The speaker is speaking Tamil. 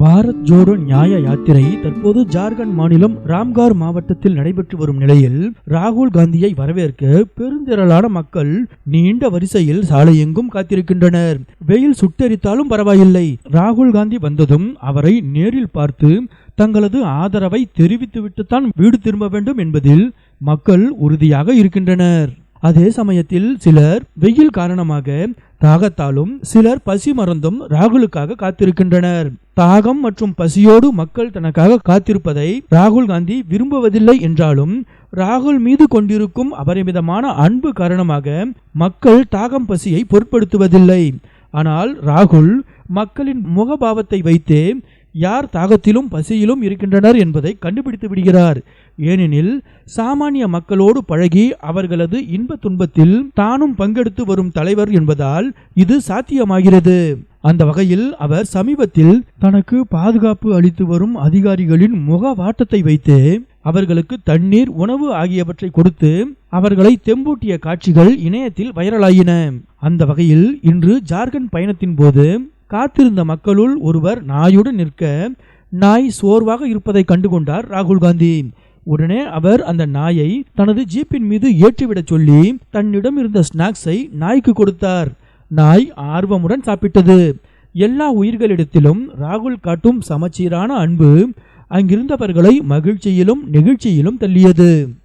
பாரத் ஜோடோ நியாய யாத்திரை தற்போது ஜார்க்கண்ட் மாநிலம் ராம்கார் மாவட்டத்தில் நடைபெற்று வரும் நிலையில் ராகுல் காந்தியை வரவேற்க பெருந்திரளான மக்கள் நீண்ட வரிசையில் சாலையெங்கும் காத்திருக்கின்றனர். வெயில் சுட்டெரித்தாலும் பரவாயில்லை. ராகுல் காந்தி வந்ததும் அவரை நேரில் பார்த்து தங்களது ஆதரவை தெரிவித்துவிட்டுத்தான் வீடு திரும்ப வேண்டும் என்பதில் மக்கள் உறுதியாக இருக்கின்றனர். அதே சமயத்தில் சிலர் வெயில் காரணமாக தாகத்தாலும் சிலர் பசி மறந்தும் ராகுலுக்காக காத்திருக்கின்றனர். தாகம் மற்றும் பசியோடு மக்கள் தனக்காக காத்திருப்பதை ராகுல் காந்தி விரும்புவதில்லை என்றாலும் ராகுல் மீது கொண்டிருக்கும் அபரிமிதமான அன்பு காரணமாக மக்கள் தாகம் பசியை பொருட்படுத்துவதில்லை. ஆனால் ராகுல் மக்களின் முகபாவத்தை வைத்தே யார் தாகத்திலும் பசியிலும் இருக்கின்றனர் என்பதை கண்டுபிடித்து விடுகிறார். ஏனெனில் சாமானிய மக்களோடு பழகி அவர்களது இன்ப துன்பத்தில் தானும் பங்கெடுத்து வரும் தலைவர் என்பதால் இது சாத்தியமாகிறது. அந்த வகையில் அவர் சமீபத்தில் தனக்கு பாதுகாப்பு அளித்து வரும் அதிகாரிகளின் முக வாட்டத்தை வைத்து அவர்களுக்கு தண்ணீர் உணவு ஆகியவற்றை கொடுத்து அவர்களை தெம்பூட்டிய காட்சிகள் இணையத்தில் வைரலாயின. அந்த வகையில் இன்று ஜார்க்கண்ட் பயணத்தின் போது காத்திருந்த மக்களுள் ஒருவர் நாயுடன் நிற்க நாய் சோர்வாக இருப்பதை கண்டுகொண்டார் ராகுல் காந்தி. உடனே அவர் அந்த நாயை தனது ஜீப்பின் மீது ஏற்றிவிடச் சொல்லி தன்னிடம் இருந்த ஸ்நாக்ஸை நாய்க்கு கொடுத்தார். நாய் ஆர்வமுடன் சாப்பிட்டது. எல்லா உயிர்களிடத்திலும் ராகுல் காட்டும் சமச்சீரான அன்பு அங்கிருந்தவர்களை மகிழ்ச்சியிலும் நெகிழ்ச்சியிலும் தள்ளியது.